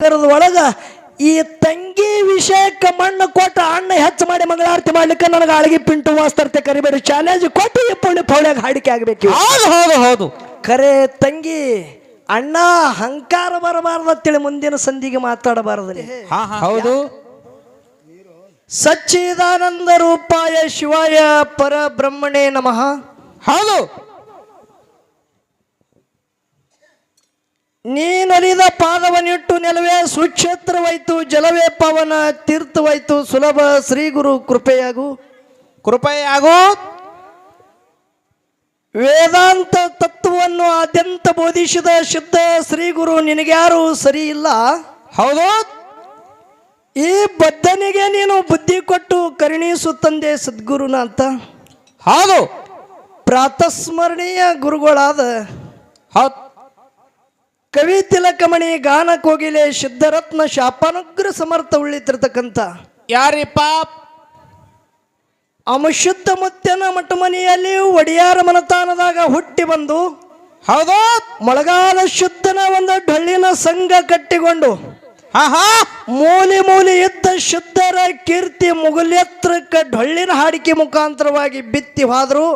ನಗರದ ಒಳಗ ಈ ತಂಗಿ ವಿಷಯಕ್ಕೆ ಮಣ್ಣು ಕೊಟ್ಟ ಅಣ್ಣ ಹೆಚ್ಚು ಮಾಡಿ ಮಂಗಳಾರತಿ ಮಾಡ್ಲಿಕ್ಕೆ ನನಗೆ ಅಳಗಿ ಪಿಂಟು ವಾಸ್ತರ್ತೆ ಕರಿಬೇಡಿ. ಚಾಲೆಂಜ್ ಕೊಟ್ಟು ಈ ಪುಣ್ಯ ಪೌಳ್ಯಾಗ ಹಾಡಿಕೆ ಆಗ್ಬೇಕು. ಹೌದು ಹೌದು ಹೌದು. ಖರೆ ತಂಗಿ ಅಣ್ಣ ಹಂಕಾರ ಬರಬಾರ್ದು ಅಂತೇಳಿ ಮುಂದಿನ ಸಂಧಿಗೆ ಮಾತಾಡಬಾರದು ಹೌದು. ಸಚ್ಚಿದಾನಂದ ರೂಪಾಯ ಶಿವಾಯ ಪರಬ್ರಹ್ಮಣೇ ನಮಃ. ಹೌದು. ನೀನೊಲಿದ ಪಾದವನಿಟ್ಟು ನೆಲವೇ ಸುಕ್ಷೇತ್ರವಾಯ್ತು ಜಲವೇ ಪವನ ತೀರ್ಥವಾಯ್ತು ಸುಲಭ ಶ್ರೀ ಗುರು ಕೃಪೆಯಾಗು. ಕೃಪೆಯಾಗು. ವೇದಾಂತ ತತ್ವವನ್ನು ಆದ್ಯಂತ ಬೋಧಿಸಿದ ಶುದ್ಧ ಶ್ರೀ ಗುರು ನಿನಗ್ಯಾರು ಸರಿ ಇಲ್ಲ? ಹೌದು. ಈ ಬದ್ಧನಿಗೆ ನೀನು ಬುದ್ಧಿ ಕೊಟ್ಟು ಕರುಣಿಸು ತಂದೆ ಸದ್ಗುರುನ ಅಂತ ಹೌದು. ಪ್ರಾತಸ್ಮರಣೀಯ ಗುರುಗಳಾದ ಹೌದು. ಕವಿ ತಿಲಕಮಣಿ ಗಾನ ಕೋಗಿಲೆ ಶುದ್ಧರತ್ನ ಶಾಪಾನುಗ್ರ ಸಮರ್ಥ ಉಳಿತಿರ್ತಕ್ಕಂಥ ಯಾರಿಪ್ಪ? ಅಮಶುದ್ಧ ಮುತ್ಯನ ಮಠಮನೆಯಲ್ಲಿ ಒಡಿಯಾರ ಮನತಾನದಾಗ ಹುಟ್ಟಿ ಬಂದು ಹೌದು. ಮೊಳಗಾಲ ಶುದ್ಧನ ಒಂದು ಡೊಳ್ಳಿನ ಸಂಘ ಕಟ್ಟಿಕೊಂಡು ಹಾ ಮೂಲೆ ಮೂಲಿ ಇದ್ದ ಶುದ್ಧರ ಕೀರ್ತಿ ಮುಗುಲೆತ್ರಕ್ಕೆ ಡೊಳ್ಳಿನ ಹಾಡಿಕೆ ಮುಖಾಂತರವಾಗಿ ಬಿತ್ತಿ ಹೋದ್ರು.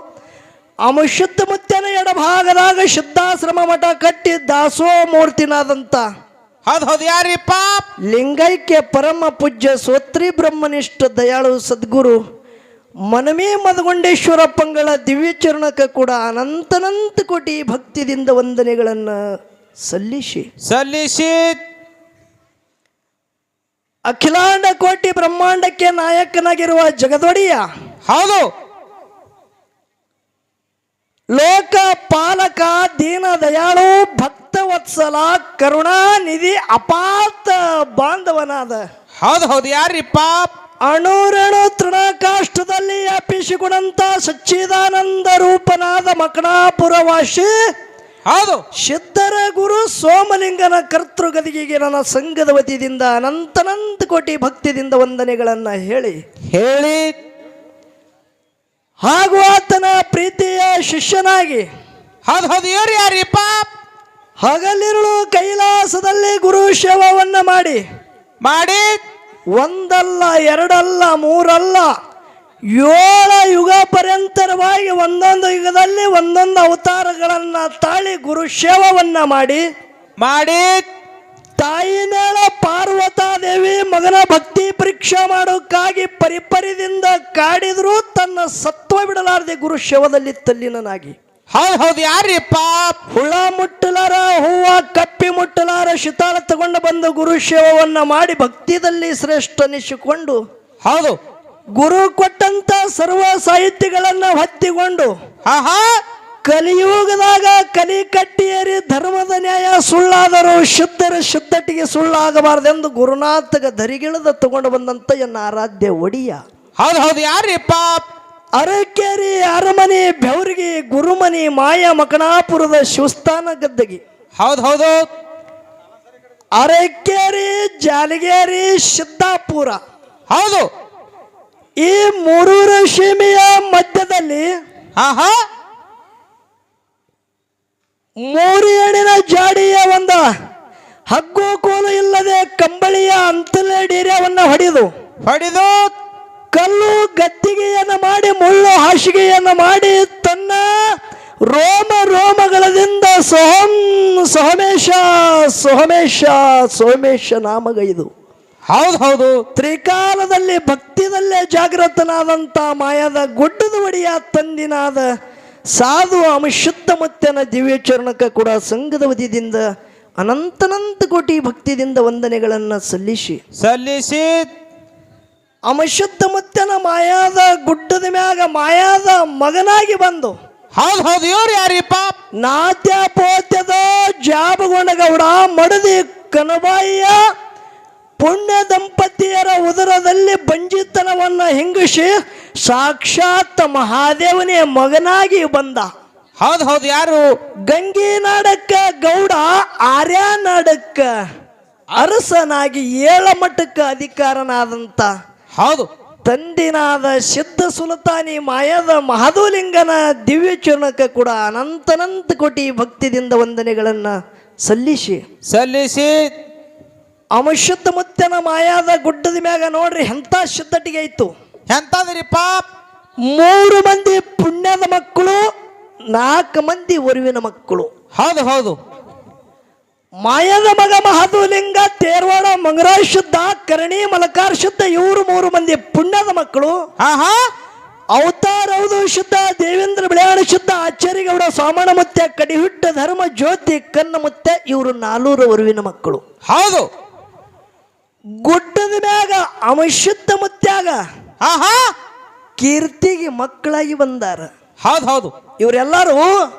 ಅಮಶುದ್ಧ ಮುತ್ಯನ ಎಡಭಾಗದಾಗ ಶುದ್ಧಾಶ್ರಮ ಮಠ ಕಟ್ಟಿ ದಾಸೋ ಮೂರ್ತಿನಾದಂತ ಹೌದು ಹೌದು ಯಾರಿಪ್ಪ ಲಿಂಗೈಕ್ಯ ಪರಮ ಪೂಜ್ಯ ಸೋತ್ರಿ ಬ್ರಹ್ಮನಿಷ್ಠ ದಯಾಳು ಸದ್ಗುರು ಮನಮೇ ಮದಗೊಂಡೇಶ್ವರಪ್ಪಂಗಳ ದಿವ್ಯ ದಿವ್ಯಚರಣಕ ಕೂಡ ಅನಂತನಂತ ಕೋಟಿ ಭಕ್ತಿದಿಂದ ವಂದನೆಗಳನ್ನು ಸಲ್ಲಿಸಿ. ಸಲ್ಲಿಸಿ. ಅಖಿಲಾಂಡ ಕೋಟಿ ಬ್ರಹ್ಮಾಂಡಕ್ಕೆ ನಾಯಕನಾಗಿರುವ ಜಗದೊಡೆಯ ಹೌದು. ಲೋಕ ಪಾಲಕ ದೀನ ದಯಾಳು ಭಕ್ತ ವತ್ಸಲ ಕರುಣಾನಿಧಿ ಅಪಾತ ಬಾಂಧವನಾದ ಹೌದು ಹೌದು ಯಾರಿಪ್ಪ ಅಣುರಣು ತೃಣಕಾಷ್ಟದಲ್ಲಿ ಅಪಿಸಿಕೊಂಡಂತ ಸಚ್ಚಿದಾನಂದ ರೂಪನಾದ ಮಕಣಾಪುರವಾಸಿ ಹೌದು. ಸಿದ್ಧರ ಗುರು ಸೋಮಲಿಂಗನ ಕರ್ತೃಗದಿಗೆ ನನ್ನ ಸಂಘದ ವತಿಯಿಂದ ಅನಂತನಂತ ಕೋಟಿ ಭಕ್ತಿದಿಂದ ವಂದನೆಗಳನ್ನು ಹೇಳಿ ಹೇಳಿ ಹಾಗೂ ಆತನ ಪ್ರೀತಿಯ ಶಿಷ್ಯನಾಗಿ ಹೌದು ಹೌದು ಇವ್ರು ಯಾರಿಪ್ಪ ಹಗಲಿರುಳು ಕೈಲಾಸದಲ್ಲಿ ಗುರು ಶವವನ್ನ ಮಾಡಿ ಮಾಡಿ. ಒಂದಲ್ಲ ಎರಡಲ್ಲ ಮೂರಲ್ಲ ಏಳ ಯುಗ ಪರ್ಯಂತರವಾಗಿ ಒಂದೊಂದು ಯುಗದಲ್ಲಿ ಒಂದೊಂದು ಅವತಾರಗಳನ್ನ ತಾಳಿ ಗುರು ಶೇವವನ್ನು ಮಾಡಿ ಮಾಡಿ. ತಾಯಿ ಮೇಳ ಪಾರ್ವತಾದೇವಿ ಮಗನ ಭಕ್ತಿ ಪರೀಕ್ಷೆ ಮಾಡೋಕ್ಕಾಗಿ ಪರಿಪರಿದಿಂದ ಕಾಡಿದ್ರು ತನ್ನ ಸತ್ವ ಬಿಡಲಾರದೆ ಗುರು ಶವದಲ್ಲಿ ತಲ್ಲಿನನಾಗಿ. ಹೌದು ಹೌದು ಯಾರಿಪ್ಪ ಹುಳ ಮುಟ್ಟಲಾರ ಹೂವ ಕಪ್ಪಿ ಮುಟ್ಟಲಾರ ಶಿತಾಳ ತಗೊಂಡು ಬಂದು ಗುರು ಶೇವವನ್ನ ಮಾಡಿ ಭಕ್ತಿದಲ್ಲಿ ಶ್ರೇಷ್ಠ ಅನಿಸಿಕೊಂಡು ಹೌದು. ಗುರು ಕೊಟ್ಟಂತ ಸರ್ವ ಸಾಹಿತ್ಯಗಳನ್ನ ಹೊತ್ತಿಕೊಂಡು ಆಹಾ. ಹಾ ಕಲಿಯುಗದಾಗ ಕಲಿ ಕಟ್ಟಿಯರಿ ಧರ್ಮದ ನ್ಯಾಯ ಸುಳ್ಳಾದರೂ ಶುದ್ಧರ ಶುದ್ಧಟಿಗೆ ಸುಳ್ಳಾಗಬಾರದೆಂದು ಗುರುನಾಥಗ ಧರಿಗಿಳದ ತಗೊಂಡು ಬಂದಂತ ಎನ್ನ ಆರಾಧ್ಯ ಒಡಿಯ. ಹೌದು ಹೌದು ಯಾರಿಪ್ಪ ಅರಕೇರಿ ಅರಮನೆ ಬೆವರಿಗೆ ಗುರುಮನಿ ಮಾಯ ಮಕಣಾಪುರದ ಶಿವಸ್ಥಾನ ಗದ್ದಗಿ. ಹೌದು ಹೌದು. ಅರಕೇರಿ ಜಾಲಗೇರಿ ಸಿದ್ದಾಪುರ. ಹೌದು. ಈ ಮೂರು ಸೀಮೆಯ ಮಧ್ಯದಲ್ಲಿ ಹಾ ಹಾ ಮೂರು ಎಣಿನ ಜಾಡಿಯ ಒಂದ ಹಗ್ಗು ಕೋಲು ಇಲ್ಲದೆ ಕಂಬಳಿಯ ಅಂತಲೇ ಡೇರ್ಯವನ್ನ ಹೊಡೆದು ಹೊಡೆದು ಕಲ್ಲು ಗತ್ತಿಗೆಯನ್ನು ಮಾಡಿ ಮುಳ್ಳು ಹಾಸಿಗೆಯನ್ನು ಮಾಡಿ ತನ್ನ ರೋಮ ರೋಮಗಳದಿಂದ ಸೋಹಂ ಸೋಮೇಶ ಸೋಮೇಶ ಸೋಮೇಶ ನಾಮಗೈದು ಹೌದು ಹೌದು. ತ್ರಿಕಾಲದಲ್ಲಿ ಭಕ್ತಿದಲ್ಲೇ ಜಾಗೃತನಾದಂಥ ಮಾಯದ ಗುಡ್ಡದ ಒಡೆಯ ತಂದಿನಾದ ಸಾಧು ಅಮಶುದ್ಧ ಮತ್ತನ ದಿವ್ಯ ಚರಣಕ್ಕೆ ಕೂಡ ಸಂಘದ ವತಿಯಿಂದ ಅನಂತನಂತ ಕೋಟಿ ಭಕ್ತಿದಿಂದ ವಂದನೆಗಳನ್ನು ಸಲ್ಲಿಸಿ. ಸಲ್ಲಿಸಿ. ಅಮಶುದ್ಧ ಮತ್ತನ ಮಾಯಾದ ಗುಡ್ಡದ ಮ್ಯಾಗ ಮಾಯಾದ ಮಗನಾಗಿ ಬಂದು. ಹೌದು ಹೌದು ಇವ್ರು ಯಾರಿಪ್ಪ ನಾತ್ಯಪೋತ್ಯದ ಜಾಬಗೊಂಡಗೌಡ ಮಡದಿ ಕನಬಾಯಿಯ ಪುಣ್ಯ ದಂಪತಿಯರ ಉದರದಲ್ಲಿ ಬಂಜಿತನವನ್ನು ಹಿಂಗಿಸಿ ಸಾಕ್ಷಾತ್ ಮಹಾದೇವನೇ ಮಗನಾಗಿ ಬಂದ. ಹೌದು ಹೌದು ಯಾರು? ಗಂಗೆ ನಾಡಕ್ಕ ಗೌಡ ಆರ್ಯ ನಾಡಕ್ಕ ಅರಸನಾಗಿ ಏಳ ಮಠಕ್ಕ ಅಧಿಕಾರನಾದಂತ. ಹೌದು. ತಂದಿನಾದ ಸಿದ್ಧ ಸುಲ್ತಾನಿ ಮಾಯದ ಮಹದೂಲಿಂಗನ ದಿವ್ಯ ಚರಣಕ್ಕೆ ಕೂಡ ಅನಂತನಂತ ಕೋಟಿ ಭಕ್ತಿದಿಂದ ವಂದನೆಗಳನ್ನು ಸಲ್ಲಿಸಿ. ಸಲ್ಲಿಸಿ. ಅಮಶುದ್ಧ ಮುತ್ತನ ಮಾಯಾದ ಗುಡ್ಡದ ಮ್ಯಾಗ ನೋಡ್ರಿ ಎಂಥ ಶುದ್ಧಟಿಗೆ ಐತು ಎಂತದ್ರಿಪ್ಪ ಮೂರು ಮಂದಿ ಪುಣ್ಯದ ಮಕ್ಕಳು ನಾಲ್ಕು ಮಂದಿ ಒರುವಿನ ಮಕ್ಕಳು. ಹೌದು ಹೌದು. ಮಾಯದ ಮಗ ಮಹದುಲಿಂಗ ತೇರ್ವಾಡ ಮಂಗರಾಜ್ ಶುದ್ಧ ಕರಣಿ ಮಲಕಾರ್ ಶುದ್ಧ ಇವರು ಮೂರು ಮಂದಿ ಪುಣ್ಯದ ಮಕ್ಕಳು. ಆಹಾ ಅವತಾರ ಹೌದು ಶುದ್ಧ ದೇವೇಂದ್ರ ಬಿಳಿಯಾಣ ಶುದ್ಧ ಆಚಾರ್ಯಗೌಡ ಸೋಮಣ ಮುತ್ಯ ಕಡಿಹುಟ್ಟ ಧರ್ಮ ಜ್ಯೋತಿ ಕನ್ನ ಮುತ್ತೆ ಇವರು ನಾಲ್ವರು ಒರುವಿನ ಮಕ್ಕಳು. ಹೌದು. ಗುಡ್ಡದ ಮ್ಯಾಗ ಅಮಶುದ್ಧ ಮುತ್ಯಾಗ ಹಾ ಹಾ ಕೀರ್ತಿಗೆ ಮಕ್ಕಳಾಗಿ ಬಂದಾರ. ಹೌದು ಹೌದು. ಇವರೆಲ್ಲರೂ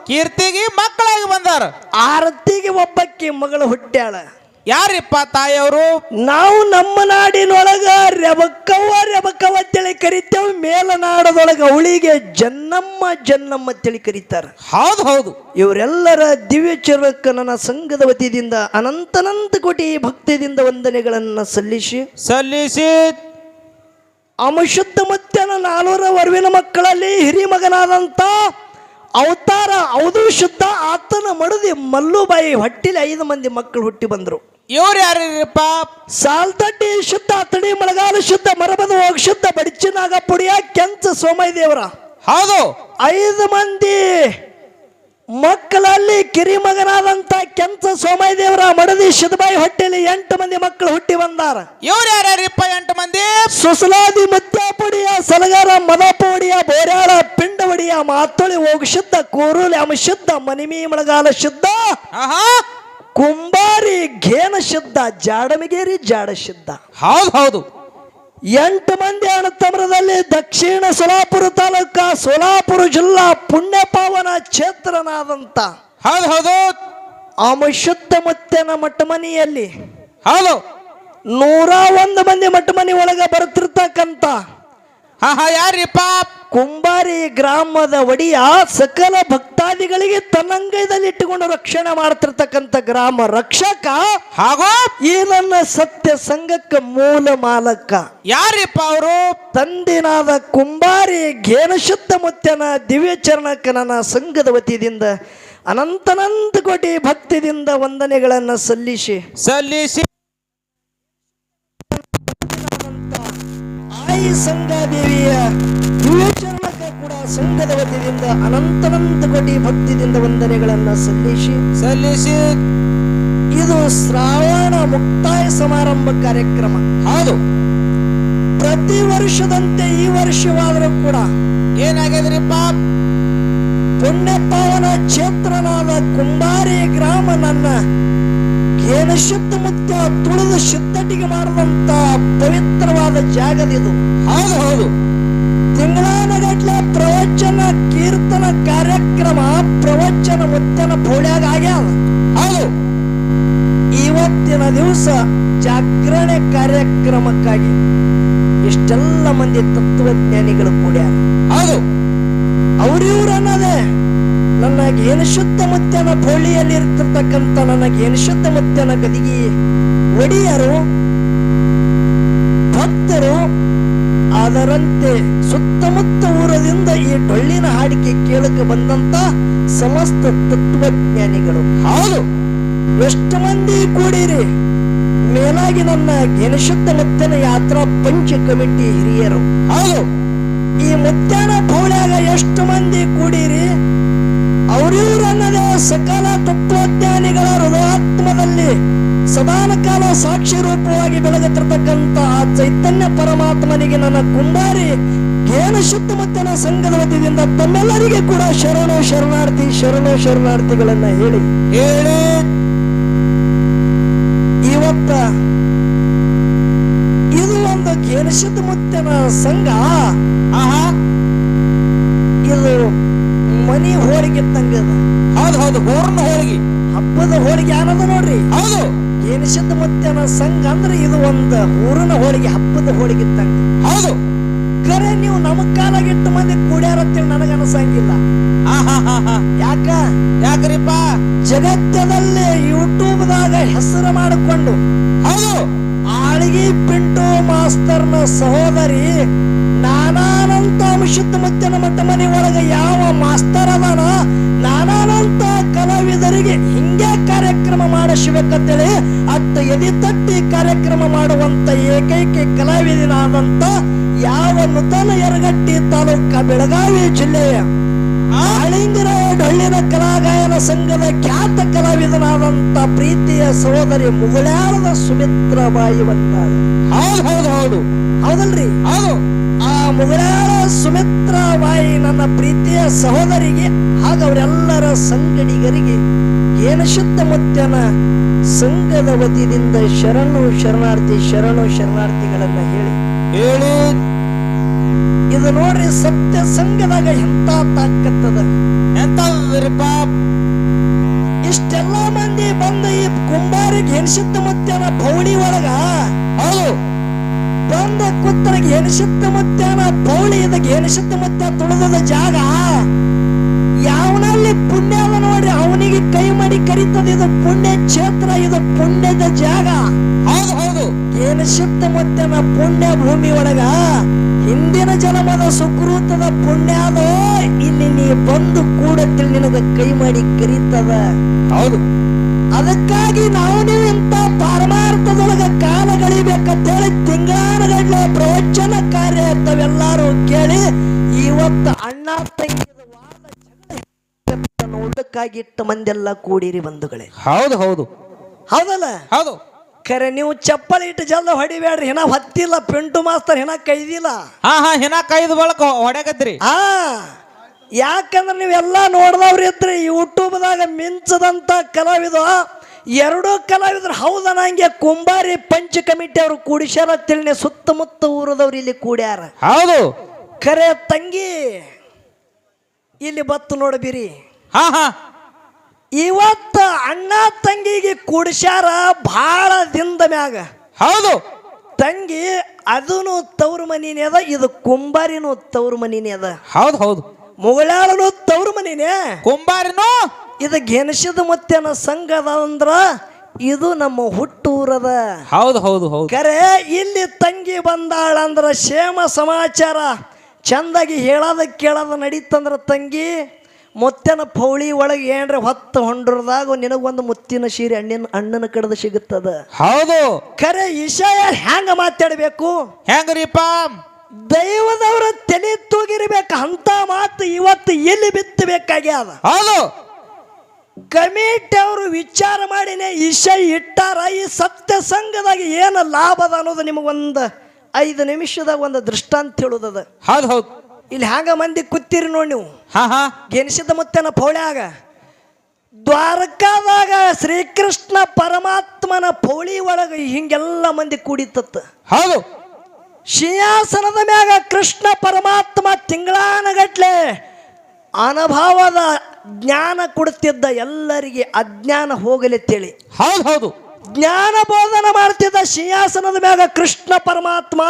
ಕೀರ್ತಿಗೆ ಮಕ್ಕಳಾಗಿ ಬಂದಾರ. ಆರತಿಗೆ ಒಬ್ಬಕ್ಕೆ ಮಗಳು ಹುಟ್ಟ್ಯಾಳ. ಯಾರಿಪ್ಪ ತಾಯಿಯವರು? ನಾವು ನಮ್ಮ ನಾಡಿನೊಳಗ ರೆಬಕ್ಕವ್ವ ರೆಬಕ್ಕವ್ವ ಅಂತೇಳಿ ಕರಿತೇವೆ ಮೇಲನಾಡದೊಳಗ ಅವಳಿಗೆ ಜನ್ನಮ್ಮ ಜನ್ನಮ್ಮ ಅಂತೇಳಿ ಕರೀತಾರ. ಹೌದು ಹೌದು. ಇವರೆಲ್ಲರ ದಿವ್ಯ ಚರಕ ನನ್ನ ಸಂಘದ ವತಿಯಿಂದ ಅನಂತನಂತ ಕೋಟಿ ಭಕ್ತಿಯಿಂದ ವಂದನೆಗಳನ್ನು ಸಲ್ಲಿಸಿ ಸಲ್ಲಿಸಿ ಅಮಶುದ್ಧ ಮುತ್ತನ ನಾಲ್ವರ ವರುವಿನ ಮಕ್ಕಳಲ್ಲಿ ಹಿರಿಮಗನಾದಂಥ ಅವತಾರ ಅವಧು ಶುದ್ಧ ಆತನ ಮಡದಿ ಮಲ್ಲುಬಾಯಿ ಹೊಟ್ಟಿಲಿ ಐದು ಮಂದಿ ಮಕ್ಕಳು ಹುಟ್ಟಿ ಬಂದರು. ಇವ್ರು ಯಾರಿಪ್ಪ ಸಾಲ್ತಡ್ಡಿ ಶುದ್ಧ ಅತಡಿ ಮಳಗಾಲ ಶುದ್ಧ ಮರಬದ ಹೋಗ ಶುದ್ಧ ಬಡಿಚಿನಾಗ ಪುಡಿಯ ಕೆಂಚ ಸೋಮಯ್ಯ ದೇವರ. ಹೌದು. ಐದು ಮಂದಿ ಮಕ್ಕಳಲ್ಲಿ ಕಿರಿಮಗನಾದಂತ ಕೆಂಚ ಸೋಮಯ್ಯ ದೇವರ ಮಡದಿ ಶಿದಬಾಯಿ ಹೊಟ್ಟೆಯಲ್ಲಿ ಎಂಟು ಮಂದಿ ಮಕ್ಕಳು ಹುಟ್ಟಿ ಬಂದಾರ. ಇವ್ರು ಯಾರ್ಯಾರಿಪ್ಪ ಎಂಟು ಮಂದಿ? ಸುಸಲಾದಿ ಮುತ್ತಾಪುಡಿಯ ಸಲಗಾರ ಮದಪೋಡಿಯ ಬೋರ್ಯಾಳ ಪಿಂಡವಡಿಯ ಮಾತೊಳಿ ಹೋಗಿ ಶುದ್ಧ ಕೂರುಲಿ ಅಮ ಶುದ್ಧ ಮನಿಮಿ ಮಳಗಾಲ ಶುದ್ಧ. ಕುಂಬಾರಿ ಘೇನ ಶುದ್ಧ ಜಾಡಮಗೇರಿ ಜಾಡ ಶುದ್ಧ. ಹೌದು ಹೌದು. ಎಂಟು ಮಂದಿ ಅಣತಮರದಲ್ಲಿ ದಕ್ಷಿಣ ಸೋಲಾಪುರ ತಾಲೂಕ ಸೋಲಾಪುರ ಜಿಲ್ಲಾ ಪುಣ್ಯಪಾವನ ಕ್ಷೇತ್ರನಾದಂತ ಹೌದು ಹೌದು. ಅಮಶುದ್ಧ ಮುತ್ತನ ಮಠಮನಿಯಲ್ಲಿ ಹೌದು. ನೂರ ಒಂದು ಮಂದಿ ಮಟ್ಟಮನಿ ಒಳಗೆ ಬರ್ತಿರ್ತಕ್ಕಂಥ ಹಾ ಹಾ ಯಾರಿಪ್ಪ ಕುಂಬಾರಿ ಗ್ರಾಮದ ಒಡಿಯ ಸಕಲ ಭಕ್ತಾದಿಗಳಿಗೆ ತನ್ನಂಗೈದಲ್ಲಿ ಇಟ್ಟುಕೊಂಡು ರಕ್ಷಣೆ ಮಾಡ್ತಿರ್ತಕ್ಕಂಥ ಗ್ರಾಮ ರಕ್ಷಕ ಹಾಗೂ? ಈ ನನ್ನ ಸತ್ಯ ಸಂಘಕ್ಕೆ ಮೂಲ ಮಾಲಕ. ಯಾರಿಪ್ಪ ಅವರು? ತಂದಿನಾದ ಕುಂಬಾರಿ ಘೇನಶುದ್ಧ ಮುತ್ಯನ ದಿವ್ಯ ಚರಣಕ್ಕೆ ನನ್ನ ಸಂಘದ ವತಿಯಿಂದ ಅನಂತನಂತ ಕೋಟಿ ಭಕ್ತಿದಿಂದ ವಂದನೆಗಳನ್ನು ಸಲ್ಲಿಸಿ. ಸಲ್ಲಿಸಿ. ಆಯಿ ಸಂಗಾದೇವಿಯ ದಿವ್ಯ ಕೂಡ ಸಂಘದ ವತಿಯಿಂದ ಅನಂತನಂತ ಕೋಟಿ ಭಕ್ತಿದಿಂದ ವಂದನೆಗಳನ್ನ ಸಲ್ಲಿಸಿ. ಸಲ್ಲಿಸಿ. ಇದು ಶ್ರಾವಣ ಮುಕ್ತಾಯ ಸಮಾರಂಭ ಕಾರ್ಯಕ್ರಮ. ಹೌದು. ಪ್ರತಿ ವರ್ಷದಂತೆ ಈ ವರ್ಷವಾದರೂ ಕೂಡ ಏನಾಗಿದ್ರಿಪ್ಪ ಪುಣ್ಯ ಪಾವನ ಕ್ಷೇತ್ರನಾದ ಕುಂಬಾರಿ ಗ್ರಾಮ ನನ್ನ ಏನು ಶುದ್ಧ ಮುತ್ತ ತುಳಿದು ಶುದ್ಧಟಿಗೆ ಮಾಡಿದಂತ ಪವಿತ್ರವಾದ ಜಾಗದಿದು ಹೌದು ಹೌದು. ತಿಂಗಳಾನಗಟ್ಲೆ ಪ್ರವಚನ ಕೀರ್ತನ ಕಾರ್ಯಕ್ರಮ ಪ್ರವಚನ ಮುತ್ತನ ಪೋಳ್ಯಾಗ ಆಗ್ಯಾವ. ಹೌದು. ಇವತ್ತಿನ ದಿವಸ ಜಾಗರಣೆ ಕಾರ್ಯಕ್ರಮಕ್ಕಾಗಿ ಇಷ್ಟೆಲ್ಲ ಮಂದಿ ತತ್ವಜ್ಞಾನಿಗಳು ಕೂಡ್ಯಾರ. ಹೌದು. ಅವ್ರಿವ್ರು ಅನ್ನೋದೇ ನನ್ನ ಏನು ಶುದ್ಧ ಮುತ್ತನ ಪೊಳ್ಳಿಯಲ್ಲಿ ಇರ್ತಿರ್ತಕ್ಕಂಥ ಏನು ಶುದ್ಧ ಮುತ್ತನ ಗದಿಗೆ ಒಡೆಯರು, ಭಕ್ತರು, ಅದರಂತೆ ಸುತ್ತಮುತ್ತ ಊರದಿಂದ ಈ ಡೊಳ್ಳಿನ ಹಾಡಿಕೆ ಕೇಳಕ್ಕೆ ಬಂದಂತ ಸಮಸ್ತ ತತ್ವಜ್ಞಾನಿಗಳು. ಹೌದು, ಎಷ್ಟು ಮಂದಿ ಕೂಡಿರಿ? ಮೇಲಾಗಿ ನನ್ನ ಗೆನಶುದ್ಧ ಮುತ್ತನ ಯಾತ್ರಾ ಪಂಚ ಕಮಿಟಿ ಹಿರಿಯರು. ಹೌದು, ಈ ಮುತ್ಯಾನ ಪೌಳ್ಯಾಗ ಎಷ್ಟು ಮಂದಿ ಕೂಡಿರಿ? ಅವ್ರಿವ್ರು ಅನ್ನದೇ ಸಕಲ ತತ್ವಜ್ಞಾನಿಗಳ ಹೃದಯಾತ್ಮದಲ್ಲಿ ಸದಾನ ಕಾಲ ಸಾಕ್ಷಿ ರೂಪವಾಗಿ ಬೆಳಗತಿರ್ತಕ್ಕಂತಹ ಆ ಚೈತನ್ಯ ಪರಮಾತ್ಮನಿಗೆ ನನ್ನ ಕುಂಬಾರಿ ಕೇನ ಶುದ್ಧ ಮುತ್ತನ ಸಂಘದ ವತಿಯಿಂದ ತಮ್ಮೆಲ್ಲರಿಗೆ ಕೂಡ ಶರಣ ಶರಣಾರ್ಥಿ ಶರಣ ಶರಣಾರ್ಥಿಗಳನ್ನ ಹೇಳಿ. ಹೇಳಿ. ಇವತ್ತ ಇದು ಒಂದು ಕೇನ ಶುದ್ಧಮುತ್ತನ ಸಂಘ. ಆಹಾ. ಇದು ಮನಿ ಹೋಳಿಗೆ ಇತ್ತಂಗ ಹೌದು ಹೌದು ಹೂರ್ನ ಹೋಳಿಗೆ. ಹಬ್ಬದ ಹೋಳಿಗೆ ಅನ್ನೋದು ನೋಡ್ರಿ. ಹೌದು. ಜ್ಞಾನಶುದ್ಧ ಮುತ್ತನ ಸಂಘ ಅಂದ್ರೆ ಇದು ಒಂದು ಊರಿನ ಹೋಳಿಗೆ ಹಬ್ಬದ ಹೋಳಿಗೆ ತಂಗ ಹೌದು. ಕರೆ ನೀವು ನಮ್ಮ ಕಾಲಾಗ ಎಷ್ಟು ಮಂದಿ ಹಾ ಹಾ. ಯಾಕ? ಯಾಕ್ರಿಪ್ಪ? ಜಗತ್ತದಲ್ಲಿ ಯೂಟ್ಯೂಬ್ದಾಗ ಹೆಸರು ಮಾಡಿಕೊಂಡು ಹೌದು. ಆಳಿಗೆ ಪಿಂಟು ಮಾಸ್ತರ್ನ ಸಹೋದರಿ ನಾನಾನಂತ ಅನುಷಿತ್ ಮತ್ತೆ ನಮ್ಮ ಮನೆ ಒಳಗ ಯಾವ ಮಾಸ್ತರ್ ಅದಾನ, ನಾನಾನಂತ ಕಲಾವಿದರಿಗೆ ಹಿಂಗೆ ಕಾರ್ಯಕ್ರಮ ಮಾಡಿಸ್ಬೇಕಂತೇಳಿ ಅತ್ತ ಎದಿ ತಟ್ಟಿ ಕಾರ್ಯಕ್ರಮ ಮಾಡುವಂತ ಏಕೈಕ ಕಲಾವಿದನಾದಂತ ಯಾವ ನೂತನ ಯರಗಟ್ಟಿ ತಾಲೂಕ ಬೆಳಗಾವಿ ಜಿಲ್ಲೆಯ ಆಳಿಂಗರ ಡೊಳ್ಳಿನ ಕಲಾಗಾಯನ ಸಂಘದ ಖ್ಯಾತ ಕಲಾವಿದನಾದಂತ ಪ್ರೀತಿಯ ಸಹೋದರಿ ಮುಗುಳ್ಯಾಳದ ಸುಮಿತ್ರಬಾಯಿ ಬಂದಾಳೆ. ಹೌದು ಹೌದು ಹೌದು. ಹೌದಲ್ರಿ? ಹೌದು. ಆ ಸುಮಿತ್ರ ಸುಮಿತ್ರಬಾಯಿ ನನ್ನ ಪ್ರೀತಿಯ ಸಹೋದರಿಗೆ ಹಾಗ ಅವರೆಲ್ಲರ ಸಂಗಡಿಗರಿಗೆ ಏನು ಶುದ್ಧ ಮುತ್ಯನ ಸಂಘದ ವತಿಯಿಂದ ಶರಣು ಶರಣಾರ್ಥಿ ಶರಣು ಶರಣಾರ್ಥಿಗಳನ್ನ ಹೇಳಿ. ಹೇಳಿ. ಇದು ನೋಡ್ರಿ ಸತ್ಯ ಸಂಘದಾಗ ಎಂತ ತಾಕತ್ತದ? ಎಂತದ್ರಿಪ್ಪ ಇಷ್ಟೆಲ್ಲ ಮಂದಿ ಬಂದ ಈ ಕುಂಬಾರಿಗೆ ಹೆಣಸಿದ್ದ ಮುತ್ಯನ ಪೌಳಿ ಒಳಗ ಹೌದು. ಬಂದ ಕುತ್ತರಿಗೆ ಹೆಣಸಿದ್ದ ಮುತ್ಯಾನ ಪೌಳಿ ಇದಕ್ಕೆ ಹೆಣಸಿದ್ದ ಮತ್ತೆ ತುಳಿದ ಜಾಗ ಯಾವನಲ್ಲಿ ಪುಣ್ಯ ಅದ ನೋಡ್ರಿ ಅವನಿಗೆ ಕೈ ಮಾಡಿ ಕರೀತದ ಇದು ಪುಣ್ಯ ಕ್ಷೇತ್ರ ಇದು ಪುಣ್ಯದ ಜಾಗ. ಹೌದು ಹೌದು. ಏನು ಶಕ್ತ ಮತ್ತೆ ಪುಣ್ಯ ಭೂಮಿ ಒಳಗ? ಹಿಂದಿನ ಜನ್ಮದ ಸುಕೃತದ ಪುಣ್ಯ ಅದೋ ಇಲ್ಲಿ ನೀ ಬಂದು ಕೂಡತ್ತಿಲ್ ನಿನಗ ಕೈ ಮಾಡಿ ಕರೀತದ. ಹೌದು. ಅದಕ್ಕಾಗಿ ನಾವು ನೀವು ಇಂಥ ಕಾಲ ಕಾಲಗಳಿಬೇಕಂತ ಹೇಳಿ ತಿಂಗಳಾನಗಡ್ಲೆ ಪ್ರವಚನ ಕಾರ್ಯ ಇರ್ತವೆಲ್ಲಾರು ಕೇಳಿ ಇವತ್ತು ಅಣ್ಣ ತಂಗಿ ಇಟ್ಟ ಮಂದೆಲ್ಲ ಕೂಡಿರಿ ಬಂಧುಗಳೇ. ಹೌದು ಹೌದು. ಹೌದಲ್ಲ? ಹೌದು. ಖರೆ ನೀವು ಚಪ್ಪಲಿ ಇಟ್ಟು ಜಲ್ದ ಹೊಡಿಬೇಡ್ರಿ. ಹಿನ ಹತ್ತಿಲ್ಲ ಪಿಂಟು ಮಾಸ್ತರ್ ಹಿನ ಕೈದಿಲ್ಲ. ಹಾ ಹಾ ಹಿನ ಕೈದ ಬಳಕ ಹೊಡೆಗದ್ರಿ ಆ ಯಾಕಂದ್ರೆ ನೀವೆಲ್ಲ ನೋಡ್ದವ್ರಿ ಇದ್ರಿ ಯೂಟ್ಯೂಬ್ದಾಗ ಮಿಂಚದಂತ ಕಲಾವಿದ ಎರಡೂ ಕಲಾವಿದ್ರು ಹೌದನಂಗೆ ಕುಂಬಾರಿ ಪಂಚ ಕಮಿಟಿ ಅವರು ಕೂಡಿಸ್ಯಾರ ತಿಳ್ನೆ ಸುತ್ತಮುತ್ತ ಊರದವ್ರು ಇಲ್ಲಿ ಕೂಡ್ಯಾರ. ಹೌದು. ಖರೆ ತಂಗಿ ಇಲ್ಲಿ ಬತ್ತು ನೋಡಬಿರಿ. ಹಾ ಹಾ. ಇವತ್ತ ಅಣ್ಣ ತಂಗಿಗೆ ಕುಡಿಸ್ಯಾರ ಬಹಳ ದಿಂದ ಮ್ಯಾಗ. ಹೌದು. ತಂಗಿ ಅದೂ ತವ್ರ ಮನಿನೇ ಅದ ಇದು ಕುಂಬಾರಿನೂ ತವ್ರ ಮನಿನೇ ಅದ. ಹೌದು ಹೌದು. ಮುಗಳಾಳನು ತವ್ರ ಮನಿನೇ. ಕುಂಬಾರಿನು? ಇದು ಗೆನ್ಸಿದ ಮತ್ತೆನ ಸಂಘ ಅದ ಅಂದ್ರ ಇದು ನಮ್ಮ ಹುಟ್ಟೂರದ ಹೌದು ಹೌದು ಹೌದು. ಕರೆ ಇಲ್ಲಿ ತಂಗಿ ಬಂದಾಳ ಅಂದ್ರ ಕ್ಷೇಮ ಸಮಾಚಾರ. ಚಂದಾಗಿ ಹೇಳೋದಕ್ಕೆ ಕೇಳೋದ ನಡೀತಂದ್ರ ತಂಗಿ. ಮುತ್ತನ ಪೌಳಿ ಒಳಗೆ ಏನ್ರ ಹೊತ್ತು ಹೊಂಡ್ರದಾಗ ನಿನಗೊಂದು ಮುತ್ತಿನ ಸೀರೆ ಹಣ್ಣಿನ ಅಣ್ಣನ ಕಡದ ಸಿಗುತ್ತದ. ಹೌದು. ಖರೆ ವಿಷಯ ಹ್ಯಾಂಗ ಮಾತಾಡಬೇಕು? ಹೆಂಗ್ರಿಪ್ಪ ದೈವದವರ ತಲೆ ತೂಗಿರ್ಬೇಕು ಅಂತ ಮಾತು ಇವತ್ತು ಎಲ್ಲಿ ಬಿತ್ತಬೇಕಾಗ್ಯದ? ಹೌದು. ಕಮಿಟಿ ಅವರು ವಿಚಾರ ಮಾಡಿನೇ ಇಷಯ ಇಟ್ಟಾರ ಈ ಸತ್ಯ ಸಂಘದಾಗ ಏನು ಲಾಭದ ಅನ್ನೋದು ನಿಮಗೊಂದು ಐದು ನಿಮಿಷದಾಗ ಒಂದು ದೃಷ್ಟಾಂತ ಹೇಳುದದ ಹೌದು ಹೌದು. ಇಲ್ಲಿ ಹ್ಯಾಂಗ ಮಂದಿ ಕೂತಿರಿ ನೋಡಿ ನೀವು? ಹಾ ಹಾ. ಗೆನಿಸಿದ ಮುತ್ತನ ಪೌಳ್ಯಾಗ. ದ್ವಾರಕಾದಾಗ ಶ್ರೀಕೃಷ್ಣ ಪರಮಾತ್ಮನ ಪೌಳಿ ಒಳಗೆ ಹಿಂಗೆಲ್ಲ ಮಂದಿ ಕೂಡಿತತ್ತ ಹೌದು. ಸಿಂಹಾಸನದ ಮ್ಯಾಗ ಕೃಷ್ಣ ಪರಮಾತ್ಮ ತಿಂಗಳಾನಗಟ್ಲೆ ಅನುಭವದ ಜ್ಞಾನ ಕೊಡುತ್ತಿದ್ದ ಎಲ್ಲರಿಗೆ ಅಜ್ಞಾನ ಹೋಗಲೆತ್ತೇಳಿ ಹೌದು ಹೌದು. ಜ್ಞಾನ ಬೋಧನ ಮಾಡ್ತಿದ್ದ ಸಿಂಹಾಸನದ ಮ್ಯಾಗ ಕೃಷ್ಣ ಪರಮಾತ್ಮ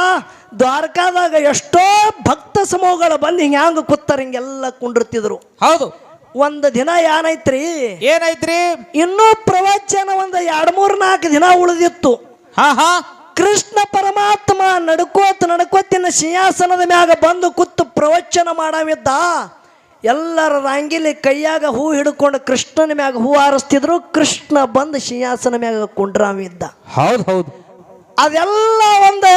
ದ್ವಾರಕಾದಾಗ ಎಷ್ಟೋ ಭಕ್ತ ಸಮೂಹಗಳು ಬಂದು ಹಿಂಗೆ ಹ್ಯಾಂಗ ಕೂತಾರ ಹಿಂಗೆಲ್ಲ ಕುಂಡಿರ್ತಿದ್ರು. ಹೌದು. ಒಂದು ದಿನ ಏನೈತ್ರಿ ಏನೈತ್ರಿ ಇನ್ನೂ ಪ್ರವಚನ ಒಂದು ಎರಡು ಮೂರು ನಾಲ್ಕು ದಿನ ಉಳಿದಿತ್ತು. ಹಾ ಹಾ. ಕೃಷ್ಣ ಪರಮಾತ್ಮ ನಡ್ಕೋತ ನಡ್ಕೋತಿನ ಸಿಂಹಾಸನದ ಮ್ಯಾಗ ಬಂದು ಕೂತು ಪ್ರವಚನ ಮಾಡವಿದ್ದ. ಎಲ್ಲರ ರಾಂಗಿಲಿ ಕೈಯಾಗ ಹೂ ಹಿಡ್ಕೊಂಡು ಕೃಷ್ಣನ ಮ್ಯಾಗ ಹೂ ಹಾರಿಸ್ತಿದ್ರು ಕೃಷ್ಣ ಬಂದು ಸಿಂಹಾಸನ ಮ್ಯಾಗ ಕುಂಡ್ರಾಮಿದ್ದ. ಹೌದು ಹೌದು. ಅದೆಲ್ಲ ಒಂದು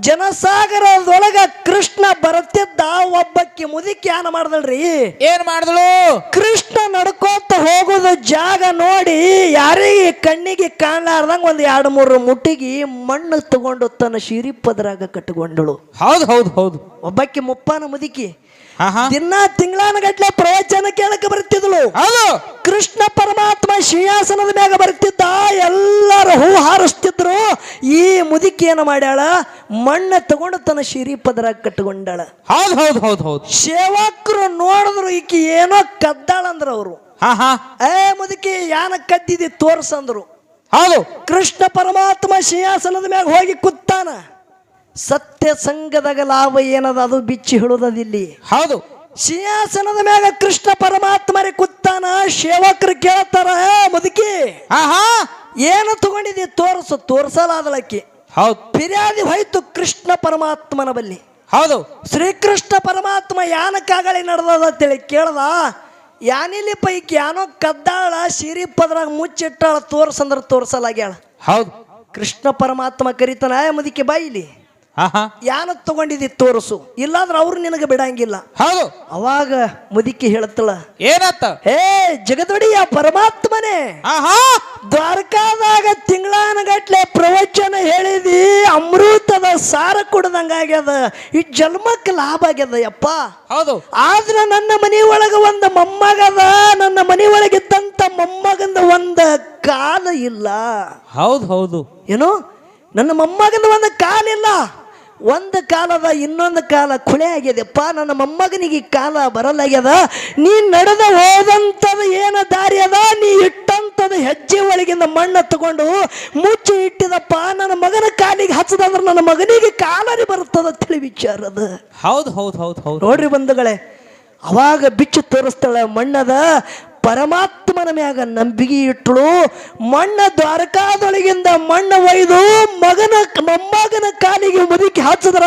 ಜನಸಾಗರದೊಳಗ ಕೃಷ್ಣ ಬರುತ್ತಿದ್ದ ಒಬ್ಬಕ್ಕೆ ಮುದುಕಿ ಏನ ಮಾಡ್ದಳ್ರಿ. ಏನ್ ಮಾಡಿದಳು? ಕೃಷ್ಣ ನಡ್ಕೋತ ಹೋಗೋದು ಜಾಗ ನೋಡಿ ಯಾರಿಗೆ ಕಣ್ಣಿಗೆ ಕಾಣಲಾರ್ದಂಗ ಒಂದು ಎರಡು ಮೂರು ಮುಟ್ಟಿಗೆ ಮಣ್ಣು ತಗೊಂಡು ತನ್ನ ಶಿರಿಪದ್ರಾಗ ಕಟ್ಟಿಕೊಂಡಳು. ಹೌದು ಹೌದು ಹೌದು. ಒಬ್ಬಕ್ಕೆ ಮುಪ್ಪಾನ ಮುದುಕಿ ದಿನ ತಿಂಗಳಾನಗಟ್ಲೆ ಪ್ರವಚನ ಕೇಳಕ ಬರ್ತಿದ್ಲು. ಹೌದು. ಕೃಷ್ಣ ಪರಮಾತ್ಮ ಸಿಂಹಾಸನದ ಮ್ಯಾಗ ಬರ್ತಿದ್ದ ಎಲ್ಲರೂ ಹೂ ಹಾರಿಸ್ತಿದ್ರು. ಈ ಮುದುಕಿ ಏನು ಮಾಡ್ಯಾಳ? ಮಣ್ಣ ತಗೊಂಡು ತನ್ನ ಶಿರಿ ಪದರ ಕಟ್ಕೊಂಡಾಳ. ಹೌದು ಹೌದು ಹೌದು ಹೌದು. ಸೇವಕರು ನೋಡಿದ್ರು ಈಕಿ ಏನೋ ಕದ್ದಾಳಂದ್ರ ಅವರು. ಹಾ ಹಾ. ಏ ಮುದುಕಿ ಯಾನ ಕದ್ದಿದಿ ತೋರ್ಸಂದ್ರು. ಹೌದು. ಕೃಷ್ಣ ಪರಮಾತ್ಮ ಸಿಂಹಾಸನದ ಮ್ಯಾಗ ಹೋಗಿ ಕುತ್ತಾನ. ಸತ್ಯ ಸಂಘದಾಗ ಲಾಭ ಏನದ ಅದು ಬಿಚ್ಚಿ ಹೇಳುವುದಿಲ್ಲಿ ಹೌದು. ಸಿಂಹಾಸನದ ಮ್ಯಾಗ ಕೃಷ್ಣ ಪರಮಾತ್ಮರೇ ಕುತ್ತಾನ ಸೇವಕರು ಕೇಳ್ತಾರ "ಏ, ಮುದುಕಿ. ಆಹಾ. ಏನು ತಗೊಂಡಿದಿ? ತೋರ್ಸು ತೋರ್ಸಲಾದಳಕ್ಕಿ. ಹೌದು. ಫಿರ್ಯಾದಿ ಹೋಯ್ತು ಕೃಷ್ಣ ಪರಮಾತ್ಮನ ಬಲ್ಲಿ. ಹೌದು. ಶ್ರೀಕೃಷ್ಣ ಪರಮಾತ್ಮ ಯಾನಕ್ಕಾಗಲಿ ನಡೆದದ ಅಂತೇಳಿ ಕೇಳ್ದ? ಯಾನಿಲಿ ಪೈಕಿ ಯಾನೋ ಕದ್ದಾಳ ಸಿರಿ ಪದ್ರಾಗ ಮುಚ್ಚಿಟ್ಟಾಳ ತೋರ್ಸಂದ್ರ ತೋರ್ಸಲಾಗ್ಯಾಳ. ಹೌದು. ಕೃಷ್ಣ ಪರಮಾತ್ಮ ಕರಿತಾನ "ಏ ಮುದಿಕೆ ಬಾಯಿಲಿ ಹಾ ಹಾ ಯಾನ ತಗೊಂಡಿದ್ದಿ ತೋರಿಸು. ಇಲ್ಲಾಂದ್ರೆ ಅವ್ರು ನಿನಗೆ ಬಿಡಂಗಿಲ್ಲ. ಹೌದು. ಅವಾಗ ಮುದುಕಿ ಹೇಳ್ತಳ ಏನತ್ತ? ಹೇ ಜಗದೊಡಿಯ ಪರಮಾತ್ಮನೆ ದ್ವಾರಕಾದಾಗ ತಿಂಗಳಾನಗಟ್ಲೆ ಪ್ರವಚನ ಹೇಳಿದಿ ಅಮೃತದ ಸಾರ ಕುಡ್ದಂಗಾಗ್ಯದ ಈ ಜನ್ಮಕ್ಕೆ ಲಾಭ ಆಗ್ಯದ ಯಪ್ಪ. ಹೌದು. ಆದ್ರೆ ನನ್ನ ಮನೆ ಒಳಗ ಒಂದು ಮೊಮ್ಮಗದ ನನ್ನ ಮನೆ ಒಳಗಿದ್ದಂತ ಮೊಮ್ಮಗಂದ ಒಂದು ಕಾಲ ಇಲ್ಲ. ಹೌದು ಹೌದು. ಏನು? ನನ್ನ ಒಂದ ಒಂದು ಕಾಲಿಲ್ಲ. ಒಂದು ಕಾಲದ ಇನ್ನೊಂದು ಕಾಲ ಕುಳೆ ಆಗ್ಯದಪ್ಪ ನನ್ನ ಮೊಮ್ಮಗನಿಗೆ ಕಾಲ ಬರಲಾಗ್ಯದ. ನೀ ನಡೆದ ಹೋದಂಥದ್ದು ಏನು ದಾರಿ ಅದ? ನೀ ಇಟ್ಟಂಥದ್ದು ಹೆಜ್ಜೆ ಒಳಗಿಂದ ಮಣ್ಣು ತಗೊಂಡು ಮುಚ್ಚಿ ಇಟ್ಟಿದಪ್ಪ ನನ್ನ ಮಗನ ಕಾಲಿಗೆ ಹಚ್ಚದಂದ್ರೆ ನನ್ನ ಮಗನಿಗೆ ಕಾಲರಿ ಬರುತ್ತದ ತಿಳಿ ವಿಚಾರ ಅದು. ಹೌದು ಹೌದು ಹೌದು ಹೌದು. ನೋಡ್ರಿ ಬಂಧುಗಳೇ ಅವಾಗ ಬಿಚ್ಚು ತೋರಿಸ್ತಾಳೆ ಮಣ್ಣದ. ಪರಮಾತ್ಮನ ಮ್ಯಾಗ ನಂಬಿಕೆ ಇಟ್ಟಳು ಮಣ್ಣ ದ್ವಾರಕಾದೊಳಗಿಂದ ಮಣ್ಣ ಒಯ್ದು ಮಗನ ಮೊಮ್ಮಗನ ಕಾಲಿಗೆ ಮುದುಕಿ ಹಚ್ಚಿದ್ರ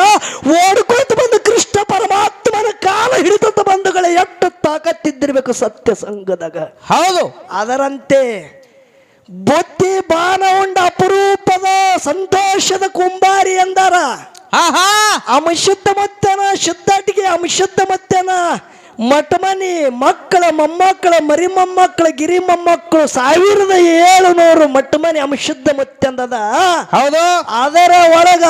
ಓಡ್ಕೊಳ್ತು ಬಂದು ಕೃಷ್ಣ ಪರಮಾತ್ಮನ ಕಾಲ ಹಿಡಿದಂತ ಬಂಧುಗಳ ಎಷ್ಟು ತಾಕತ್ತಿದ್ದಿರ್ಬೇಕು ಸತ್ಯ ಸಂಘದಾಗ. ಹೌದು. ಅದರಂತೆ ಬುತ್ತಿ ಬಾನ ಉಂಡ ಅಪರೂಪದ ಸಂತೋಷದ ಕುಂಬಾರಿ ಎಂದಾರ ಅಮಶುದ್ಧ ಮತ್ತನ ಶುದ್ಧಾಟಿಗೆ ಅಮಶುದ್ಧ ಮತ್ತನ ಮಠಮನಿ ಮಕ್ಕಳ ಮೊಮ್ಮಕ್ಕಳ ಮರಿ ಮೊಮ್ಮಕ್ಕಳ ಗಿರಿ ಮೊಮ್ಮಕ್ಕಳು ಸಾವಿರದ ಏಳುನೂರು ಮಠಮನಿ ಅಂಶುದ್ಧ ಮತ್ತೆಂದದ. ಹೌದು. ಅದರ ಒಳಗ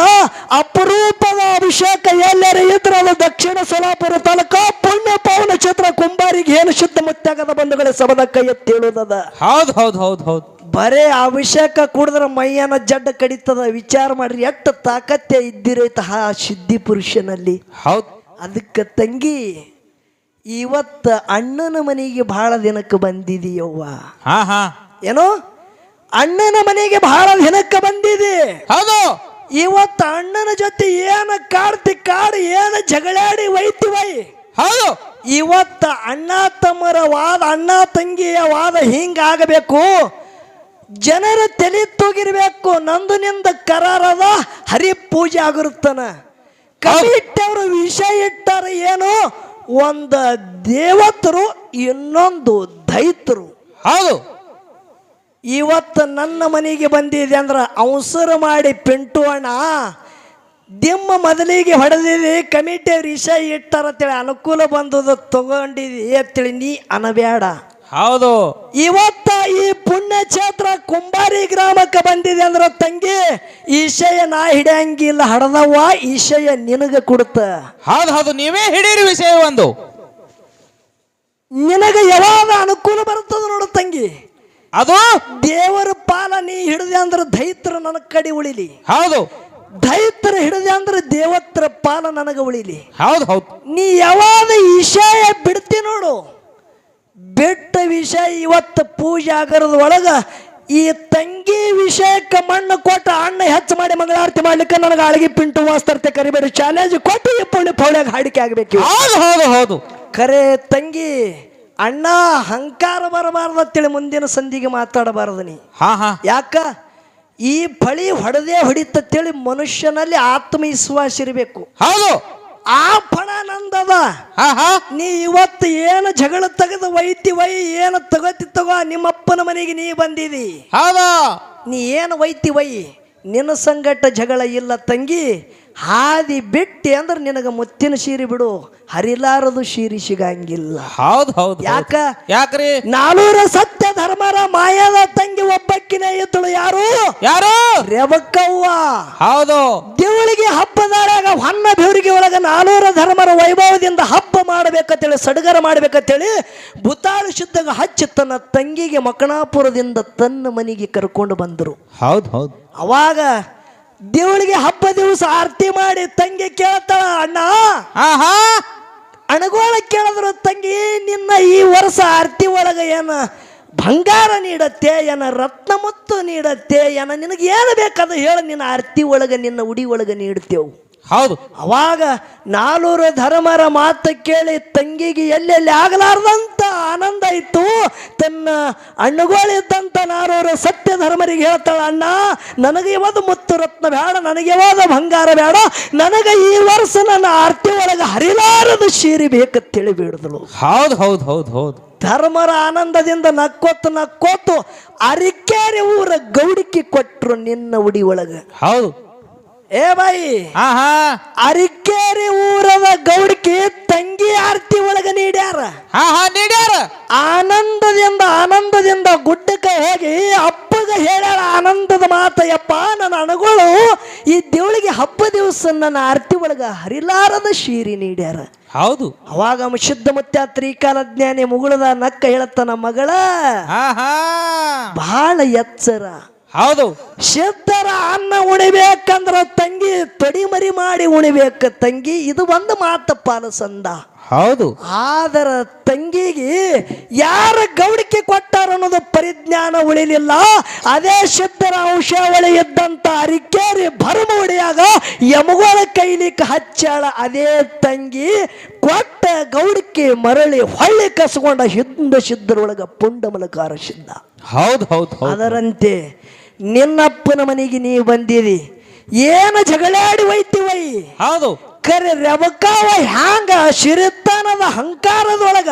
ಅಪರೂಪದ ಅಭಿಷೇಕ ಎಲ್ಲರ ಇದ್ರ. ಅದು ದಕ್ಷಿಣ ಸೋಲಾಪುರ ತಾಲೂಕ ಪುಣ್ಯ ಪವನ ಕ್ಷೇತ್ರ ಕುಂಬಾರಿಗೆ ಏನು ಶುದ್ಧ ಮುತ್ತಾಗದ ಬಂಧುಗಳೇ ಸಬದ ಕೈ ಎತ್ತೇಳುದದ ಹೌದು ಹೌದು ಹೌದು ಹೌದು. ಬರೇ ಅಭಿಷೇಕ ಕುಡಿದ್ರೆ ಮೈಯನ ಜಡ್ಡ ಕಡಿತದ. ವಿಚಾರ ಮಾಡ್ರಿ ಎಷ್ಟು ತಾಕತ್ತೆ ಇದ್ದಿರೈತ ಆ ಸಿದ್ಧಿ ಪುರುಷನಲ್ಲಿ. ಹೌದು. ಅದಕ್ಕೆ ತಂಗಿ ಇವತ್ತ ಅಣ್ಣನ ಮನೆಗೆ ಬಹಳ ದಿನಕ್ಕೆ ಬಂದಿದೀಯವ್ವ. ಹಾ ಹಾ. ಏನೋ? ಅಣ್ಣನ ಮನೆಗೆ ಬಹಳ ದಿನಕ್ಕೆ ಬಂದಿದೆ. ಹೌದು. ಇವತ್ತ ಅಣ್ಣನ ಜೊತೆ ಏನ ಕಾಡ್ತಿ ಕಾಡು ಏನ ಜಗಳಾಡಿ ಒಯ್ತಿ ವೈ. ಹೌದು. ಇವತ್ತ ಅಣ್ಣ ತಮ್ಮರ ವಾದ ಅಣ್ಣ ತಂಗಿಯ ವಾದ ಹಿಂಗಾಗಬೇಕು. ಜನರ ತಲೆ ತೂಗಿರ್ಬೇಕು. ನಂದು ನಿಂದ ಕರಾರದ ಹರಿ ಪೂಜೆ ಆಗಿರುತ್ತಾನ ಕಮಿಟ್ಟವರು ವಿಷಯ ಇಟ್ಟಾರ ಏನು? ಒಂದು ದೇವತರು ಇನ್ನೊಂದು ದೈತರು. ಹೌದು. ಇವತ್ತು ನನ್ನ ಮನೆಗೆ ಬಂದಿದೆ ಅಂದ್ರೆ ಅವಸರ ಮಾಡಿ ಪಿಂಟು ಅಣ್ಣ ದಿಮ್ಮ ಮೊದಲಿಗೆ ಹೊಡೆದಿದೆ ಕಮಿಟಿ ಇಷ್ಟ ಇಟ್ಟಾರ ಅಂತೇಳಿ ಅನುಕೂಲ ಬಂದದ ತಗೊಂಡಿದಿ ಅಂತೇಳಿ ನೀ ಅನಬೇಡ ಹೌದು. ಇವತ್ತ ಈ ಪುಣ್ಯ ಕ್ಷೇತ್ರ ಕುಂಬಾರಿ ಗ್ರಾಮಕ್ಕೆ ಬಂದಿದೆ ಅಂದ್ರೆ ತಂಗಿ ಈಶಯ ನಾ ಹಿಡಿಯಂಗಿಲ್ಲ ಹಡದವ್ವ ಈಶಯ ನಿನಗ ಕೊಡುತ್ತ. ಹೌದು ಹೌದು ನೀವೇ ಹಿಡೀರಿ ವಿಷಯ ಒಂದು. ನಿನಗ ಯಾವಾಗ ಅನುಕೂಲ ಬರ್ತದ ನೋಡು ತಂಗಿ. ಅದು? ದೇವರ ಪಾಲ ನೀ ಹಿಡಿದೆ ಅಂದ್ರೆ ದೈತ್ರ ನನ್ನ ಕಡೆ ಉಳಿಲಿ. ಹೌದು. ದೈತ್ರ ಹಿಡಿದೆ ಅಂದ್ರೆ ದೇವತ್ರ ಪಾಲ ನನಗೆ ಉಳಿಲಿ. ಹೌದು ಹೌದು. ನೀ ಯಾವಾಗ ಈಶಯ ಬಿಡ್ತಿ ನೋಡು. ಬೆಟ್ಟ ವಿಷಯ ಇವತ್ತು ಪೂಜೆ ಆಗರದ ಒಳಗ ಈ ತಂಗಿ ವಿಷಯಕ್ಕೆ ಮಣ್ಣು ಕೊಟ್ಟ ಅಣ್ಣ ಹೆಚ್ಚು ಮಾಡಿ ಮಂಗಳಾರತಿ ಮಾಡ್ಲಿಕ್ಕೆ ನನಗೆ ಅಳಗಿ ಪಿಂಟು ವಾಸ್ತರ್ತೆ ಕರಿಬೇಡಿ. ಚಾಲೆಂಜ್ ಕೊಟ್ಟು ಈ ಪುಳ್ಳಿ ಪೌಳ್ಯಾಗ ಹಾಡಿಕೆ ಆಗಬೇಕು ಹೌದು ಹೌದು ಹೌದು. ಕರೆ ತಂಗಿ ಅಣ್ಣ ಅಹಂಕಾರ ಬರಬಾರ್ದು ಅಂತೇಳಿ ಮುಂದಿನ ಸಂಧಿಗೆ ಮಾತಾಡಬಾರದು ನೀ. ಹಾ ಹಾ. ಯಾಕ? ಈ ಫಳಿ ಹೊಡೆದೇ ಹೊಡಿತಂತೇಳಿ ಮನುಷ್ಯನಲ್ಲಿ ಆತ್ಮವಿಶ್ವಾಸ ಇರಬೇಕು. ಹೌದು. ಆ ಹಾ ನೀ ಇವತ್ತು ಏನು ಜಗಳ ತೆಗೆದು ಒಯ್ತಿ ವೈ ಏನು ತಗೋತಿ ತಗೋ ನಿಮ್ಮಪ್ಪನ ಮನೆಗೆ ನೀ ಬಂದಿದಿ. ಹೌದು. ನೀ ಏನು ಒಯ್ತಿ ವೈ ನಿನ್ನ ಸಂಗಟ ಜಗಳ ಇಲ್ಲ ತಂಗಿ. ಹಾದಿ ಬಿಟ್ಟಿ ಅಂದ್ರೆ ನಿನಗೆ ಮುತ್ತಿನ ಶೀರಿ ಬಿಡು. ಹರಿಲಾರದು ಶೀರಿ ಸಿಗಂಗಿಲ್ಲ. ಹೌದು ಹೌದು ಯಾಕ? ಯಾಕ್ರಿ? ನಾನೂರ ಸತ್ಯ ಧರ್ಮರ ಮಾಯದ ತಂಗಿ ಒಬ್ಬಕ್ಕಿನ ಇದ್ದಳು ಯಾರು? ಯಾರು? ರೇವಕ್ಕವ್ವ ಹೌದು. ದೇವಳಿಗೆ ಹಬ್ಬದಾರಾಗ ಹೊನ್ನ ಬೆವರಿಗೆ ಒಳಗ ನಾನೂರ ಧರ್ಮರ ವೈಭವದಿಂದ ಹಬ್ಬ ಮಾಡಬೇಕಂತೇಳಿ ಸಡಗರ ಮಾಡ್ಬೇಕಂತೇಳಿ ಭೂತಾಳು ಶುದ್ಧಗ ಹಚ್ಚಿ ತನ್ನ ತಂಗಿಗೆ ಮಕಣಾಪುರದಿಂದ ತನ್ನ ಮನೆಗೆ ಕರ್ಕೊಂಡು ಬಂದರು. ಹೌದು ಹೌದು. ಅವಾಗ ದೇವಳಿಗೆ ಹಬ್ಬ ದಿವಸ ಆರತಿ ಮಾಡಿ ತಂಗಿ ಕೇಳ್ತಾಳ ಅಣ್ಣ ಹಾ ಹಾ ಅಣಗೋಳ ಕೇಳಿದ್ರು ತಂಗಿ ನಿನ್ನ ಈ ವರ್ಷ ಆರತಿ ಒಳಗ ಏನ ಬಂಗಾರ ನೀಡತ್ತೆ ಏನ ರತ್ನ ಮುತ್ತು ನೀಡತ್ತೆ ಏನ ನಿನಗೆ ಏನು ಬೇಕದು ಹೇಳು ನಿನ್ನ ಆರತಿ ಒಳಗ ನಿನ್ನ ಉಡಿ ಒಳಗ ನೀಡ್ತೇವು ಹೌದು. ಅವಾಗ ನಾಲ್ವರು ಧರ್ಮರ ಮಾತು ಕೇಳಿ ತಂಗಿಗೆ ಎಲ್ಲೆಲ್ಲಿ ಆಗಲಾರ್ದಂತ ಆನಂದ ಇತ್ತು. ತನ್ನ ಅಣ್ಣುಗಳಿದ್ದಂತ ನಾಲ್ವರು ಸತ್ಯ ಧರ್ಮರಿಗೆ ಹೇಳ್ತಾಳ ಅಣ್ಣ ನನಗೆ ಯಾವುದು ಮುತ್ತು ರತ್ನ ಬೇಡ ನನಗೆ ಯಾವುದು ಬಂಗಾರ ಬೇಡ ನನಗೆ ಈ ವರ್ಷ ನನ್ನ ಆರ್ತಿ ಒಳಗೆ ಹರಿಲಾರದ ಶೀರಿ ಬೇಕಂತೇಳಿ ಬಿಡಿದಳು ಹೌದು ಹೌದು ಹೌದು ಹೌದು. ಧರ್ಮರ ಆನಂದದಿಂದ ನಕ್ಕೋತು ನಕ್ಕೋತು ಅರಿಕೇರಿ ಊರ ಗೌಡಿಕೆ ಕೊಟ್ಟರು ನಿನ್ನ ಉಡಿ ಒಳಗೆ. ಹೌದು. ಏ ಬಾಯಿ ಹಾ ಹಾ. ಅರಿಕೇರಿ ಊರದ ಗೌಡಿಕೆ ತಂಗಿ ಆರ್ತಿ ಒಳಗ ನೀಡ್ಯಾರ. ಹಾ ಹಾ ನೀಡ್ಯಾರ. ಆನಂದದಿಂದ ಆನಂದದಿಂದ ಗುಡ್ಡಕ್ಕೆ ಹೋಗಿ ಅಪ್ಪಗ ಹೇಳ್ಯಾರ ಆನಂದದ ಮಾತಯ್ಯಪ್ಪ ನನ್ನ ಅಣಗಳು ಈ ದೇವಳಿಗೆ ಹಬ್ಬ ದಿವಸ ನನ್ನ ಆರ್ತಿ ಒಳಗ ಹರಿಲಾರದ ಶೀರಿ ನೀಡ್ಯಾರ. ಹೌದು. ಅವಾಗ ಶುದ್ಧ ಮುತ್ಯ ತ್ರಿಕಾಲ ಜ್ಞಾನಿ ಮುಗುಳದ ನಕ್ಕ ಹೇಳತ್ತನ ಮಗಳ. ಬಹಳ ಎಚ್ಚರ. ಹೌದು. ಸಿದ್ಧರ ಅನ್ನ ಉಣಿಬೇಕಂದ್ರ ತಂಗಿ ತಡಿಮರಿ ಮಾಡಿ ಉಣಿಬೇಕು ತಂಗಿ ಇದು ಒಂದು ಮಾತು ಪಾಲಸಂದ ಹೌದು. ಆದರ ತಂಗಿಗೆ ಯಾರ ಗೌಡಿಕೆ ಕೊಟ್ಟಾರ ಅನ್ನೋದು ಪರಿಜ್ಞಾನ ಉಳಿಲಿಲ್ಲ. ಅದೇ ಸಿದ್ಧರ ಅಂಶಾವಳಿ ಇದ್ದಂತ ಅರಿಕೇರಿ ಭರಮ ಹೊಡೆಯಾಗ ಯಮಗೋಳ ಕೈಲಿಕ್ಕೆ ಹಚ್ಚಾಳ ಅದೇ ತಂಗಿ ಕೊಟ್ಟ ಗೌಡಿಕೆ ಮರಳಿ ಹೊಳ್ಳಿ ಕಸ್ಕೊಂಡ ಹಿಂದ ಸಿದ್ಧರೊಳಗ ಪುಂಡಮಲಕಾರ ಸಿದ್ಧ. ಹೌದು ಹೌದು ಹೌದು. ಅದರಂತೆ ನಿನ್ನಪ್ಪನ ಮನೆಗೆ ನೀ ಬಂದಿರಿ. ಏನು ಜಗಳಾಡಿ ಒಯ್ತಿವೈ ಹೌದು. ಕರೆ ರಬಕಾವ ಹ್ಯಾಂಗ ಶಿರಿತಾನದ ಹಂಕಾರದೊಳಗ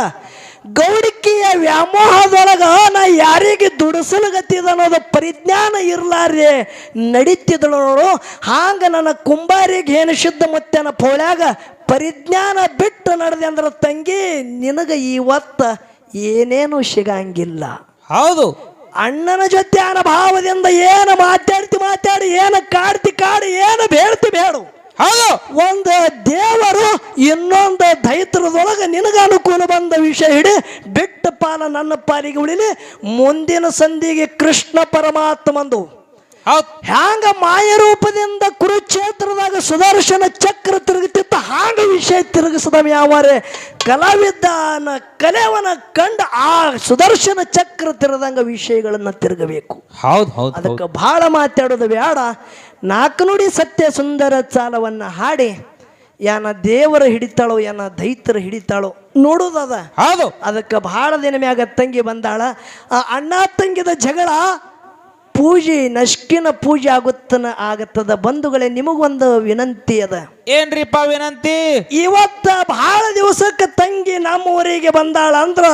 ಗೌಡಿಕೆಯ ವ್ಯಾಮೋಹದೊಳಗ ನಾ ಯಾರಿಗೆ ದುಡಿಸಲಗತ್ತಿದ ಅನ್ನೋದು ಪರಿಜ್ಞಾನ ಇರ್ಲಾರ್ರೆ ನಡೀತಿದಳು ನೋಡು. ಹಾಂಗ ನನ್ನ ಕುಂಬಾರಿಗೆ ಏನು ಶುದ್ಧ ಮುತ್ತನ ಪೋಳ್ಯಾಗ ಪರಿಜ್ಞಾನ ಬಿಟ್ಟು ನಡೆದೆ ಅಂದ್ರೆ ತಂಗಿ ನಿನಗ ಇವತ್ತ ಏನೇನು ಸಿಗಂಗಿಲ್ಲ. ಹೌದು. ಅಣ್ಣನ ಜೊತೆ ಅನುಭಾವದಿಂದ ಏನು ಮಾತಾಡ್ತಿ ಮಾತಾಡಿ ಏನು ಕಾಡ್ತಿ ಕಾಡಿ ಏನು ಬೇಡ್ತಿ ಬೇಡು. ಹೌದು. ಒಂದು ದೇವರು ಇನ್ನೊಂದು ದೈತ್ರದೊಳಗೆ ನಿನಗ ಅನುಕೂಲ ಬಂದ ವಿಷಯ ಹಿಡಿ ಬಿಟ್ಟ ಪಾಲ ನನ್ನ ಪಾಲಿಗೆ ಉಳಿಲಿ. ಮುಂದಿನ ಸಂಧಿಗೆ ಕೃಷ್ಣ ಪರಮಾತ್ಮಂದು. ಹ್ಯಾಂಗ ಮಾಯ ರೂಪದಿಂದ ಕುರುಕ್ಷೇತ್ರದಾಗ ಸುದರ್ಶನ ಚಕ್ರ ತಿರುಗುತ್ತಿತ್ತ ಹಾಂಗ ವಿಷಯ ತಿರುಗಿಸದ ಯಾವಾರೆ ಕಲಾವಿದನ ಕಲೆವನ ಕಂಡ ಆ ಸುದರ್ಶನ ಚಕ್ರ ತಿರುಗದಂಗ ವಿಷಯಗಳನ್ನ ತಿರುಗಬೇಕು. ಹೌದು ಹೌದು ಅದಕ್ಕೆ ಬಹಳ ಮಾತಾಡೋದು ಬೇಡ ನಾಲ್ಕು ನುಡಿ ಸತ್ಯ ಸುಂದರ ಚಾಲವನ್ನ ಹಾಡಿ ಯಾನ ದೇವರ ಹಿಡಿತಾಳೋ ಯಾನ ದೈತ್ಯರ ಹಿಡಿತಾಳೋ ನೋಡೋದದ. ಹೌದು. ಅದಕ್ಕೆ ಬಹಳ ದಿನ ಮ್ಯಾಗ ತಂಗಿ ಬಂದಾಳ. ಆ ಅಣ್ಣ ತಂಗಿದ ಜಗಳ ಪೂಜೆ ನಷ್ಟಿನ ಪೂಜೆ ಆಗುತ್ತನ ಆಗತ್ತದ. ಬಂಧುಗಳೇ ನಿಮಗೊಂದು ವಿನಂತಿ ಅದ. ಏನ್ರಿಪ್ಪ ವಿನಂತಿ? ಇವತ್ತ ಬಹಳ ದಿವಸಕ್ಕೆ ತಂಗಿ ನಮ್ಮ ಊರಿಗೆ ಬಂದಾಳ ಅಂದ್ರ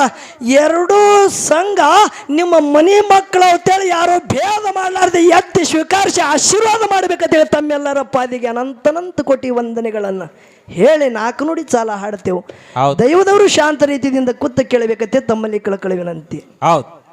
ಎರಡೂ ಸಂಘ ನಿಮ್ಮ ಮನೆ ಮಕ್ಕಳು ಅಂತೇಳಿ ಯಾರೋ ಭೇದ ಮಾಡಲಾರ್ದೆ ಎತ್ತಿ ಸ್ವೀಕರಿಸಿ ಆಶೀರ್ವಾದ ಮಾಡ್ಬೇಕಂತೇಳಿ ತಮ್ಮೆಲ್ಲರ ಪಾದಿಗೆ ಅನಂತನಂತ ಕೋಟಿ ವಂದನೆಗಳನ್ನು ಹೇಳಿ ನಾಲ್ಕು ನುಡಿ ಸಾಲ ಹಾಡ್ತೇವೆ. ದೈವದವರು ಶಾಂತ ರೀತಿಯಿಂದ ಕುತ್ತ ಕೇಳಬೇಕಂತೆ ತಮ್ಮಲ್ಲಿ ಕಳಕಳಿ ವಿನಂತಿ. ಹೌದು.